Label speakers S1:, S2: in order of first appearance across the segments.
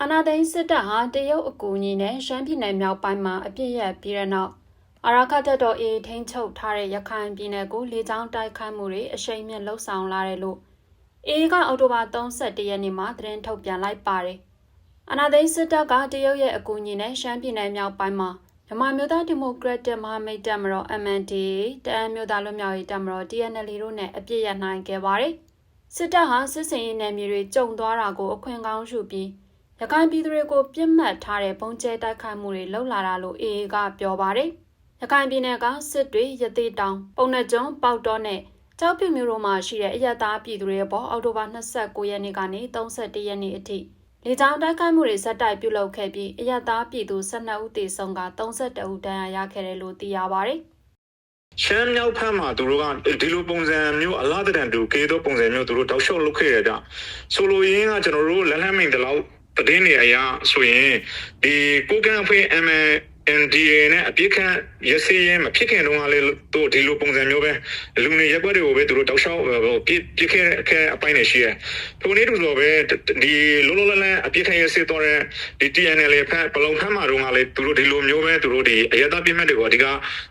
S1: အာနာသိန်းစစ်တပ်ဟာတရုတ်အကူအညီနဲ့ရှမ်းပြည်နယ်မြောက်ပိုင်းမှာအပြစ်ရက်ပြီးတဲ့နောက်အာရခတ်တော်အေထိန်းချုပ်ထားတဲ့ရခိုင်ပြည်နယ်ကိုလေကြောင်းတိုက်ခိုက်မှုတွေအရှိန်မြင့်လှုပ်ဆောင်လာတယ်လို့အေကအောက်တိုဘာ31ရက်နေ့မှာသတင်းထုတ်ပြန်လိုက်ပါတယ်။အာနာသိန်းစစ်တပ်ကတရုတ်ရဲ့အကူအညီနဲ့ရှမ်းပြည်နယ်မြောက်ပိုင်းမှာ မြန်မာမျိုးသားဒီမိုကရက်တစ်မဟာမိတ်တပ်မတော် MNDAA တအန်းမျိုးသားလွတ်မြောက်ရေးတပ်မတော် TNL တို့နဲ့အပြစ်ရနိုင်ခဲ့ပါတယ်။စစ်တပ်ဟာစစ်စင်ရေးနယ်မြေတွေကျုံသွားတာကိုအခွင့်ကောင်းယူပြီးရခိုင်ပြည်သူတွေကိုပြစ်မှတ်ထားတဲ့ပုံကျဲတိုက်ခိုက်မှုတွေလှုပ်လာတာလို့ AA ကပြောပါတယ်။ရခိုင်ပြည်နယ်ကစစ်တွေရသေးတောင်ပုံနှကျွန်းပေါက်တော့နဲ့ကြောက်ဖြူမျိုးတို့မှာရှိတဲ့အရသားပြည်သူတွေအပေါ်အောက်တိုဘာ29ရက်နေ့ကနေ31ရက်နေ့အထိ လေကြောင်းတိုက်ခိုက်မှုတွေဇက်တိုက်ပြုလုပ်ခဲ့ပြီးအရသားပြည်သူ12ဦးသေဆုံးက32ဦးဒဏ်ရာရခဲ့တယ်လို့သိရပါတယ်။
S2: ရှမ်းမြောက်ဖက်မှာသူတို့ကဒီလိုပုံစံမျိုးအလားတန်တူကေတော့ပုံစံမျိုးသူတို့တောက်လျှောက်လုပ်ခဲ့ရကြဆိုလိုရင်းကကျွန်တော်တို့လက်လန်းမိန်တလောက်တည်င်းနေအရာဆိုရင်ဒီကိုကန်ဖေး M NDA နဲ့အပြစ်ခန့်ရစေရင်မဖြစ်ခင်တုန်းကလည်းတို့ဒီလိုပုံစံမျိုးပဲလူနေရက်ွက်တွေကိုပဲသူတို့တောက်လျှောက်ပြစ်ပြစ်ခဲ့တဲ့အပိုင်းတွေရှိတယ်။ထိုနေ့တူဆိုပဲဒီလောလောလတ်လတ်အပြစ်ခန့်ရစေတော့တဲ့ဒီ TNL ဖက်ဘလုံဖက်မှာတုန်းကလည်းသူတို့ဒီလိုမျိုးပဲသူတို့ဒီအရတာပြစ်မဲ့တွေကိုအဓိက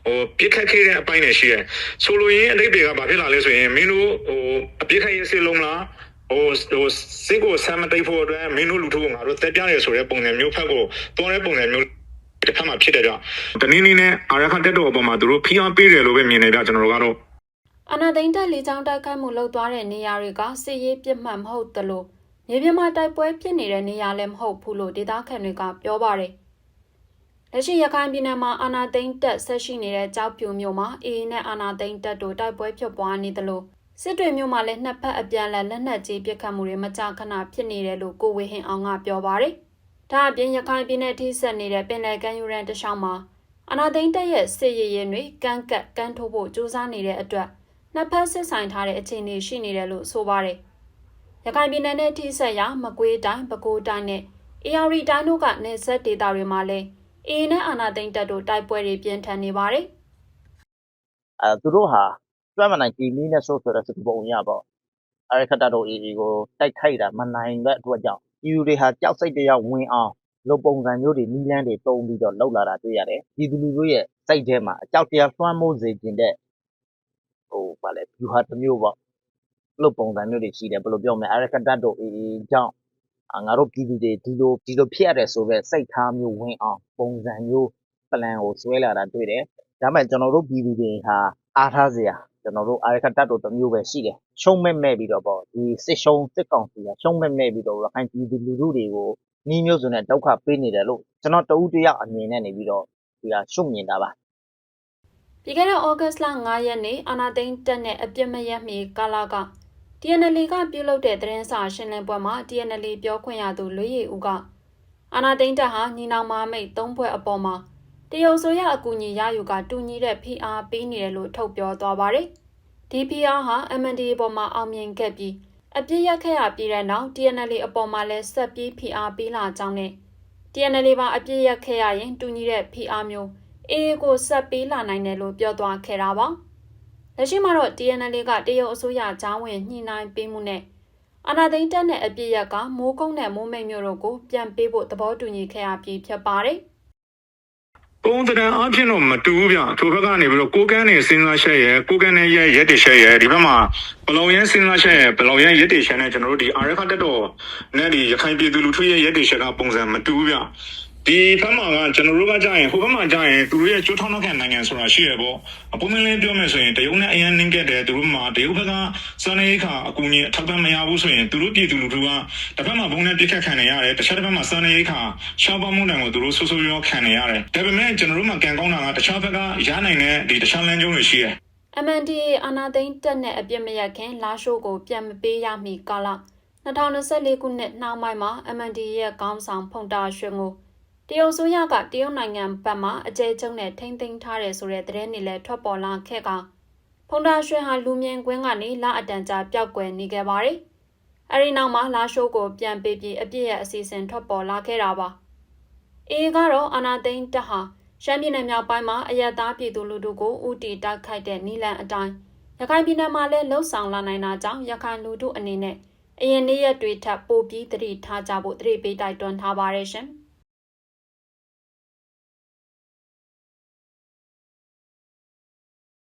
S2: ဟိုပြစ်ခတ်ခဲ့တဲ့အပိုင်းတွေရှိတယ်။ဆိုလိုရင်းအတိတ်တွေကဘာဖြစ်လာလဲဆိုရင်မင်းတို့ဟိုအပြစ်ခန့်ရစေလုံးလားဟိုဟိုစစ်ကိုဆမ်းမတိတ်ဖို့အတွက်မင်းတို့လူထုကငါတို့တက်ပြရဲဆိုတဲ့ပုံစံမျိုးဖက်ကိုတွန်းတဲ့ပုံစံမျိုး တစ်ဖက်မှာဖြစ်တဲ့ကြောင့်တနည်းနည်းနဲ့အာရခတက်တော်အပေါ်မှာသူတို့ဖိအားပေးတယ်လို့ပဲမြင်နေကြကျွန်တော်တို့ကတော့
S1: အနာသိန်းတက်လေကြောင်းတိုက်ခိုက်မှုလုပ်သွားတဲ့နေရာတွေကစစ်ရေးပြစ်မှတ်မဟုတ်သလိုမြေပြင်မှာတိုက်ပွဲဖြစ်နေတဲ့နေရာလည်းမဟုတ်ဘူးလို့ဒေသခံတွေကပြောပါတယ်။လက်ရှိရခိုင်ပြည်နယ်မှာအာနာသိန်းတက်ဆက်ရှိနေတဲ့ကြောက်ပြူမျိုးမှာအေအေနဲ့အာနာသိန်းတက်တို့တိုက်ပွဲဖြစ်ပွားနေသလိုစစ်တွေမျိုးမှာလည်းနှစ်ဖက်အပြန်အလှန်လက်နက်ကြီးပစ်ခတ်မှုတွေမကြာခဏဖြစ်နေတယ်လို့ကိုဝေဟင်အောင်ကပြောပါတယ်။ ဒါအပြင်ရခိုင်ပြည်နယ်ထိစပ်နေတဲ့ပင်လယ်ကမ်းရိုးတန်းတစ်လျှောက်မှာအနာသိန်းတက်ရဲ့စစ်ရေးရင်တွေကန်းကက်ကန်းထိုးဖို့ကြိုးစားနေတဲ့အတွက်နှစ်ဖက်စစ်ဆိုင်ထားတဲ့အခြေအနေရှိနေတယ်လို့ဆိုပါတယ်။ရခိုင်ပြည်နယ်နဲ့ထိစပ်ရာမကွေးတိုင်းပဲခူးတိုင်းနဲ့အေရီတိုင်းတို့ကနေဆက်ဒေသတွေမှာလည်းအေးနဲ့အာနာသိန်းတက်တို့တိုက်ပွဲတွေပြင်းထန်နေပါတယ်
S3: အဲသူတို့ဟာကျွမ်းမနိုင်ကြည်နည်းနဲ့ဆိုဆိုတဲ့စကပုံရပေါ့အဲခက်တာတို့အေအေကိုတိုက်ခိုက်တာမနိုင်တဲ့အတွက်ကြောင့် ယူတွေဟာကြောက်စိတ်တရားဝင်အောင်လုံပုံစံမျိုးတွေနီးလန်းတွေတုံးပြီးတော့လောက်လာတာတွေ့ရတယ်ဒီသူလူတို့ရဲ့စိတ်ထဲမှာအကြောက်တရားသွမ်းမိုးစေခြင်းတဲ့ဟိုဗာလဲယူဟာတစ်မျိုးပေါ့လုံပုံစံမျိုးတွေရှိတယ်ဘယ်လိုပြောမလဲအဲခက်တာတို့အေအေကြောင့်အာငါတို့ပြည်သူတွေဒီလိုဒီလိုဖြစ်ရတယ်ဆိုတော့စိတ်ထားမျိုးဝင်အောင်ပုံစံမျိုးပလန်ကိုဆွဲလာတာတွေ့တယ်ဒါပေမဲ့ကျွန်တော်တို့ပြည်သူတွေဟာအားထားစရာ ကျွန်တော်တို့အာရခတ်တပ်တို့တစ်မျိုးပဲရှိတယ်ရှုံးမဲ့မဲ့ပြီးတော့ပေါ့ဒီစစ်ရှုံးစစ်ကောင်စီကရှုံးမဲ့မဲ့ပြီးတော့ရခိုင်ပြည်သူလူထုတွေကိုနှီးမျိုးစုံနဲ့ဒုက္ခပေးနေတယ်လို့ကျွန်တော်တဦးတယောက်အမြင်နဲ့နေပြီးတော့ဒီဟာရှုံ့မြင်တာပါ။
S1: ပြီးခဲ့တဲ့ဩဂတ်စ်လ9ရက်နေ့အာနာသိန်းတက်နဲ့အပြစ်မရက်မီကာလာက TNL ကပြုလုပ်တဲ့သတင်းစာရှင်းလင်းပွဲမှာ TNL ပြောခွင့်ရသူလွေရည်ဦးကအာနာသိန်းတက်ဟာညီနောင်မမိတ်သုံးဘွဲ့အပေါ်မှာ တရုတ်ဆိုရအကူအညီရယူကတူညီတဲ့ဖိအားပေးနေတယ်လို့ထုတ်ပြောသွားပါတယ်။ဒီဖိအားဟာ MND ပေါ်မှာအောင်မြင်ခဲ့ပြီးအပြစ်ရက်ခဲ့ရပြီးတဲ့နောက် TNL အပေါ်မှာလည်းဆက်ပြီးဖိအားပေးလာကြောင်းနဲ့ TNL ပါအပြစ်ရက်ခဲ့ရရင်တူညီတဲ့ဖိအားမျိုးအေးကိုဆက်ပေးလာနိုင်တယ်လို့ပြောသွားခဲ့တာပါ။လက်ရှိမှာတော့ TNL ကတရုတ်အစိုးရဂျောင်းဝင်ညှိနှိုင်းပေးမှုနဲ့အာနာသိန်းတက်နဲ့အပြစ်ရက်ကမိုးကုန်းနဲ့မိုးမိတ်မျိုးတို့ကိုပြန်ပေးဖို့သဘောတူညီခဲ့ရပြီးဖြစ်ပါတယ်။
S2: ပုံသဏ္ဍာန်အဖြစ်တော့မတူဘူးဗျထိုဘက်ကနေပြီးတော့ကိုကန်းနေစဉ်းစားချက်ရဲ့ကိုကန်းနေရဲ့ရက်တချက်ရဲ့ဒီဘက်မှာဘလောင်ရဲစဉ်းစားချက်ရဲ့ဘလောင်ရဲရက်တချက်နဲ့ကျွန်တော်တို့ဒီအာရခတက်တော်နဲ့ဒီရခိုင်ပြည်သူလူထုရဲ့ရက်တချက်ကပုံစံမတူဘူးဗျ ဒီဘက်မှာကကျွန်တော်တို့ကကြာရင်ဟိုဘက်မှာကြာရင်သူတို့ရဲ့ကျိုးထောင်းထောက်ခံနိုင်ငံဆိုတာရှိရပေါ့အပုံမင်းလေးပြောမယ်ဆိုရင်တရုတ်နဲ့အရင်နှင်းခဲ့တယ်သူတို့မှာတရုတ်ဘက်ကစနေခါအကူကြီးအထောက်ပံ့မရဘူးဆိုရင်သူတို့ပြည်သူလူထုကတစ်ဖက်မှာဘုံနဲ့ပြစ်ခတ်ခံနေရတယ်တခြားတစ်ဖက်မှာစနေခါရှောက်ပမှုတံကိုသူတို့ဆူဆူရောခံနေရတယ်ဒါပေမဲ့ကျွန်တော်တို့မှာကံကောင်းတာကတခြားဘက်ကရနိုင်တဲ့ဒီတခြားလမ်းကျုံးတွေရှိတယ်
S1: MNDA အာနာသိန်းတက်နဲ့အပြစ်မရက်ခင်လာရှိုးကိုပြန်မပေးရမီကာလ2024ခုနှစ်နှောင်းပိုင်းမှာ MNDA ရဲ့ခေါင်းဆောင်ဖုန်တာရွှေကို တရုတ်ဆိုရကတရုတ်နိုင်ငံဘက်မှအကြဲကျုံနဲ့ထိမ့်သိမ်းထားတယ်ဆိုတဲ့သတင်းတွေလည်းထွက်ပေါ်လာခဲ့ကဖုန်တာရွှေဟာလူမြင်ကွင်းကနေလအတန်ကြာပျောက်ကွယ်နေခဲ့ပါတယ်။အဲဒီနောက်မှာလာရှိုးကိုပြန်ပေးပြီးအပြစ်ရဲ့အစီအစဉ်ထွက်ပေါ်လာခဲ့တာပါ။အေကတော့အာနာသိန်းတက်ဟာရှမ်းပြည်နယ်မြောက်ပိုင်းမှာအယက်သားပြည်သူလူထုကိုဥတီတိုက်ခိုက်တဲ့နီလန်အတိုင်းရခိုင်ပြည်နယ်မှာလည်းလှုပ်ဆောင်လာနိုင်တာကြောင့်ရခိုင်လူထုအနေနဲ့အရင်နေ့ရက်တွေထပ်ပိုပြီးသတိထားကြဖို့သတိပေးတိုက်တွန်းထားပါတယ်ရှင်။